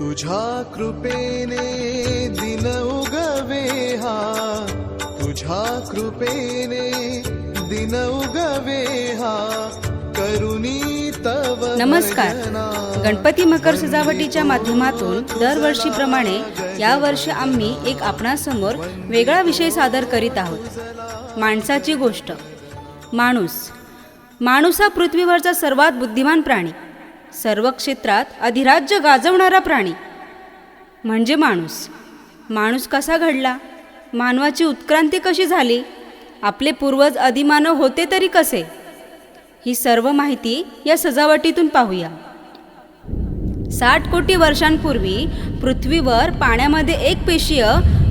तुझ्या कृपेने दिन उगवे हा. तुझ्या कृपेने दिन उगवे हा. करुणी तव नमस्कार. गणपती मकर सजावटीच्या माध्यमातून दरवर्षीप्रमाणे यावर्षी आम्ही एक आपणासमोर वेगळा विषय सादर करीत आहोत. माणसाची गोष्ट. माणूस. माणूस हा पृथ्वीवरचा सर्वात बुद्धिमान प्राणी. सर्व क्षेत्रात अधिराज्य गाजवणारा प्राणी. म्हणजे माणूस. माणूस कसा घडला? मानवाची उत्क्रांती कशी झाली? आपले पूर्वज अधिमानव होते तरी कसे? ही सर्व माहिती या सजावटीतून पाहूया. साठ कोटी वर्षांपूर्वी पृथ्वीवर पाण्यामध्ये एक पेशीय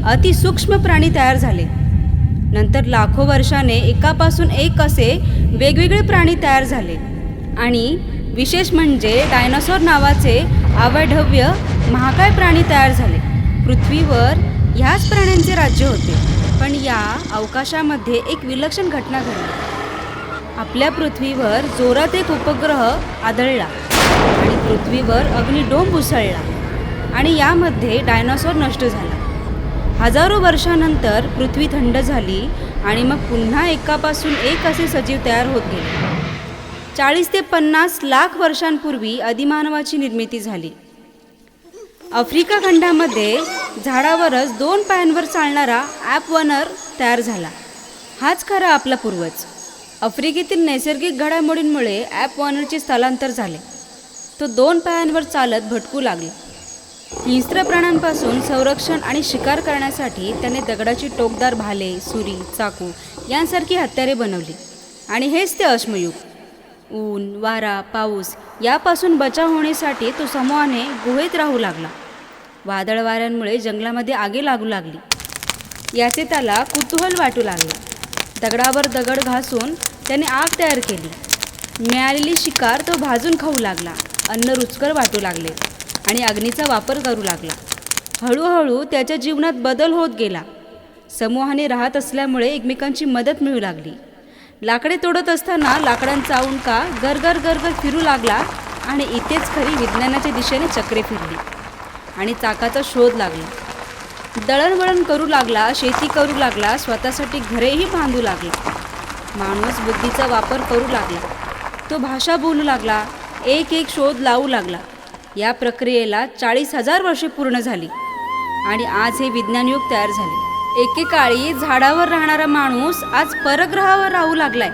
अतिसूक्ष्म प्राणी तयार झाले. नंतर लाखो वर्षाने एकापासून एक असे वेगवेगळे प्राणी तयार झाले आणि विशेष म्हणजे डायनासॉर नावाचे आवाढव्य महाकाय प्राणी तयार झाले. पृथ्वीवर ह्याच प्राण्यांचे राज्य होते. पण या अवकाशामध्ये एक विलक्षण घटना घडली. आपल्या पृथ्वीवर जोरात एक उपग्रह आदळला आणि पृथ्वीवर अग्निडोंब उसळला आणि यामध्ये डायनासोर नष्ट झाला. हजारो वर्षानंतर पृथ्वी थंड झाली आणि मग पुन्हा एकापासून एक असे सजीव तयार होत गेले. चाळीस ते पन्नास लाख वर्षांपूर्वी अधिमानवाची निर्मिती झाली. आफ्रिका खंडामध्ये झाडावरच दोन पायांवर चालणारा ॲप वनर तयार झाला. हाच खरा आपला पूर्वज. आफ्रिकेतील नैसर्गिक घडामोडींमुळे ॲप वॉनरचे स्थलांतर झाले. तो दोन पायांवर चालत भटकू लागला. हिंस्त्र प्राण्यांपासून संरक्षण आणि शिकार करण्यासाठी त्याने दगडाची टोकदार भाले सुरी चाकू यांसारखी हत्यारे बनवली. आणि हेच ते अश्मयुग. ऊन वारा पाऊस यापासून बचाव होण्यासाठी तो समूहाने गुहेत राहू लागला. वादळ वाऱ्यांमुळे जंगलामध्ये आगे लागू लागली. याचे त्याला कुतूहल वाटू लागले. दगडावर दगड घासून त्याने आग तयार केली. मिळालेली शिकार तो भाजून खाऊ लागला. अन्न रुचकर वाटू लागले आणि अग्नीचा वापर करू लागला. हळूहळू त्याच्या जीवनात बदल होत गेला. समूहाने राहत असल्यामुळे एकमेकांची मदत मिळू लागली. लाकडे तोडत असताना लाकडांचा उंका गरगर गरगर फिरू लागला आणि इथेच खरी विज्ञानाच्या दिशेने चक्रे फिरली. आणि चाकाचा शोध लागला. दळणवळण करू लागला शेती करू लागला स्वतःसाठी घरेही बांधू लागला. माणूस बुद्धीचा वापर करू लागला. तो भाषा बोलू लागला एक एक शोध लावू लागला. या प्रक्रियेला चाळीस हजार वर्षे पूर्ण झाली. आणि आज हे विज्ञानयुग तयार झाले. एकेकाळी झाडावर राहणारा माणूस आज परग्रहावर राहू लागलाय.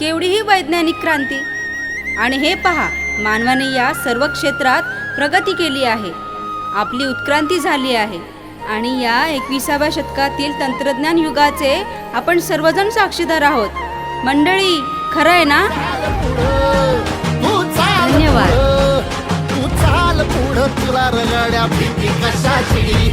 केवढी ही वैज्ञानिक क्रांती. आणि हे पहा मानवाने या सर्व क्षेत्रात प्रगती केली आहे. आपली उत्क्रांती झाली आहे. आणि या एकविसाव्या शतकातील तंत्रज्ञान युगाचे आपण सर्वजण साक्षीदार आहोत. मंडळी खरं आहे ना? धन्यवाद. तू चाल तुला रगाड्या भीती कशाची?